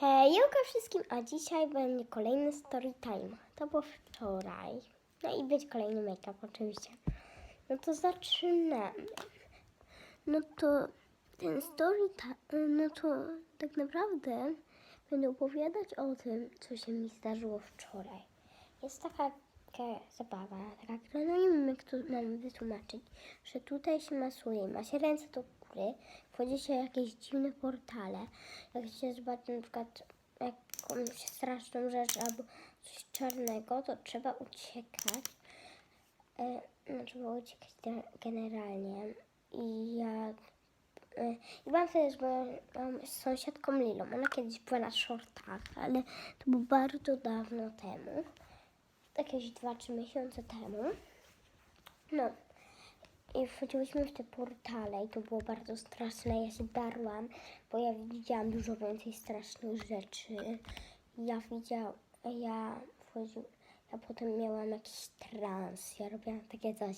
Hejka wszystkim, a dzisiaj będzie kolejny story time. To było wczoraj. No i być kolejny make-up oczywiście. No to zaczynamy. No to ten story time, no to tak naprawdę będę opowiadać o tym, co się mi zdarzyło wczoraj. Jest taka, taka zabawa, taka, która no nie wiem jak to mam wytłumaczyć, że tutaj się masuje, ma się ręce do góry, wchodzi się jakieś dziwne portale. Jak się zobaczy na przykład jakąś straszną rzecz albo coś czarnego, to trzeba uciekać. E, no, trzeba uciekać ge- generalnie. I ja e, i byłam wtedy z moją sąsiadką Lilą. Ona kiedyś była na shortach, ale to było bardzo dawno temu. Jakieś 2-3 miesiące temu. No. I wchodziłyśmy w te portale i to było bardzo straszne. Ja się darłam, bo ja widziałam dużo więcej strasznych rzeczy. Ja widziałam, ja wchodziłam, ja potem miałam jakiś trans. Ja robiłam takie coś.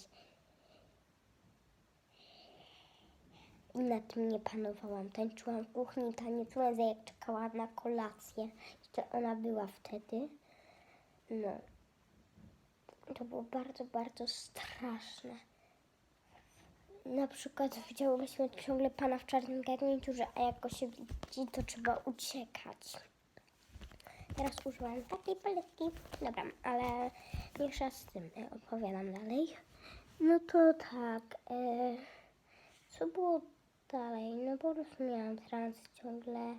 I na tym nie panowałam. Tańczyłam w kuchni, tańczyłam, jak czekałam na kolację. Jeszcze ona była wtedy. No. To było bardzo, bardzo straszne. Na przykład widziałyśmy ciągle pana w czarnym garniturze, a jak go się widzi, to trzeba uciekać. Teraz używam takiej paletki. Dobra, ale mniejsza z tym e, opowiadam dalej. No to tak. E, co było dalej? No po prostu miałam trans ciągle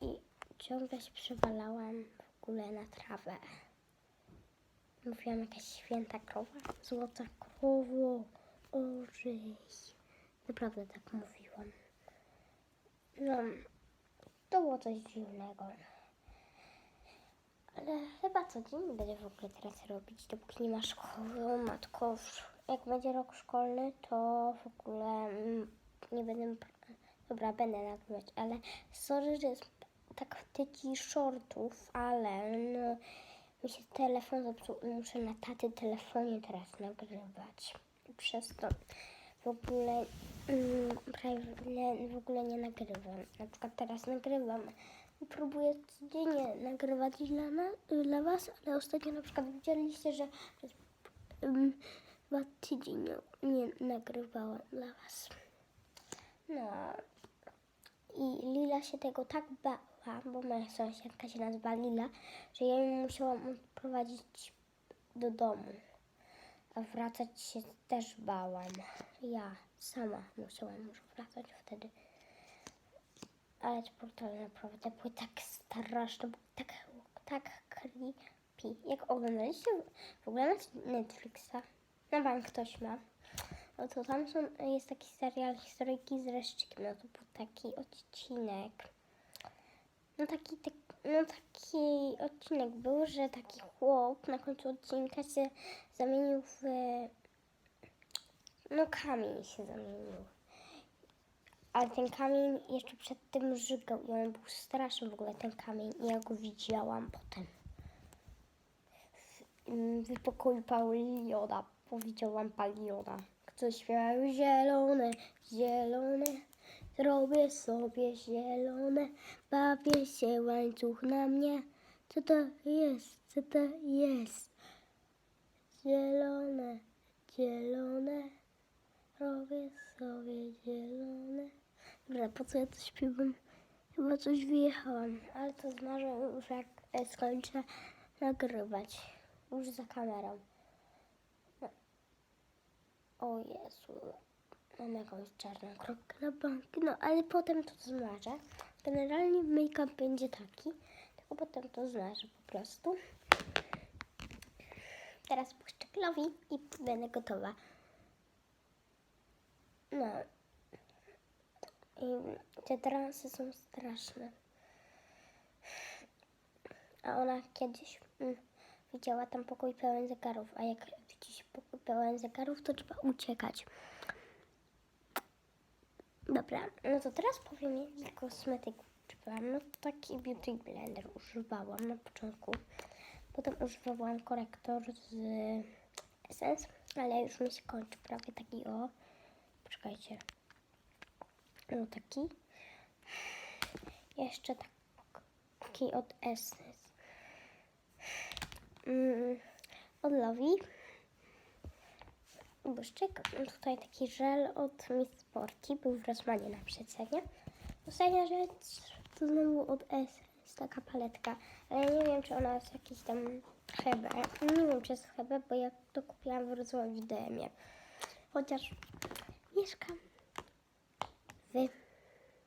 i ciągle się przewalałam w ogóle na trawę. Mówiłam jakaś święta krowa, złota krowo, ożyj. Naprawdę tak mówiłam. No, to było coś dziwnego. Ale chyba co dzień będę w ogóle teraz robić, dopóki nie ma szkoły. Matko, jak będzie rok szkolny, to w ogóle mm, nie będę... Dobra, będę nagrywać, ale sorry, że jest tak w tyci shortów, ale no, mi się telefon zepsuł i muszę na taty telefonie teraz nagrywać. Przez to w ogóle mm, prawie w ogóle nie nagrywam. Na przykład teraz nagrywam próbuję codziennie nagrywać dla, na, dla was, ale ostatnio na przykład widzieliście, że przez dwa tydzień nie, nie nagrywałam dla was. No i Lila się tego tak bała, bo moja sąsiadka się nazywa Lila, że ja ją musiałam odprowadzić do domu. A wracać się też bałam. Ja sama musiałam już wracać wtedy. Ale te portale naprawdę były tak straszne, były tak, tak creepy. Jak oglądaliście w ogóle Netflixa? Na bank ktoś ma. No to tam są, jest taki serial Historyjki z resztkiem. No to był taki odcinek. No taki, tak, no taki odcinek był, że taki chłop na końcu odcinka się zamienił w... No kamień się zamienił. Ale ten kamień jeszcze przed tym żygał i on był straszny w ogóle ten kamień i ja go widziałam potem. W, w pokoju Pauliona powiedziałam Pauliona. Kto śpiewał zielone, zielone, zrobię sobie zielone, bawię się łańcuch na mnie. Co to jest, co to jest? Zielone, zielone, robię sobie zielone. Dobra, po co ja to śpiewam? Chyba coś wyjechałam, ale to zmarzę już jak skończę nagrywać. Już za kamerą. O Jezu, mam jakąś czarną kropkę na bank. No, ale potem to zmarzę. Generalnie make-up będzie taki, tylko potem to zmarzę po prostu. Teraz puszczę klowi i będę gotowa. No. I te transy są straszne. A ona kiedyś mm, widziała tam pokój pełen zegarów, a jak pokój pełen zegarów, to trzeba uciekać. Dobra, no to teraz powiem jaki kosmetyk używałam. No to taki beauty blender używałam na początku. Potem używałam korektor z Essence, ale już mi się kończy prawie taki o. Poczekajcie. No taki. Jeszcze tak paletki od Essence. Mm, od Lovi. Błyszczyk. Tutaj taki żel od Miss Sporty. Był w Rosmanie na przecenie. Ostatnia rzecz to znowu od Essence. Taka paletka. Ale nie wiem, czy ona jest jakiś tam Hebe. Nie wiem, czy jest Hebe, bo ja to kupiłam w Wrocławiu w DM-ie. Chociaż mieszkam w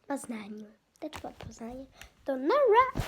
Poznaniu. Też pod Poznanie. To nara!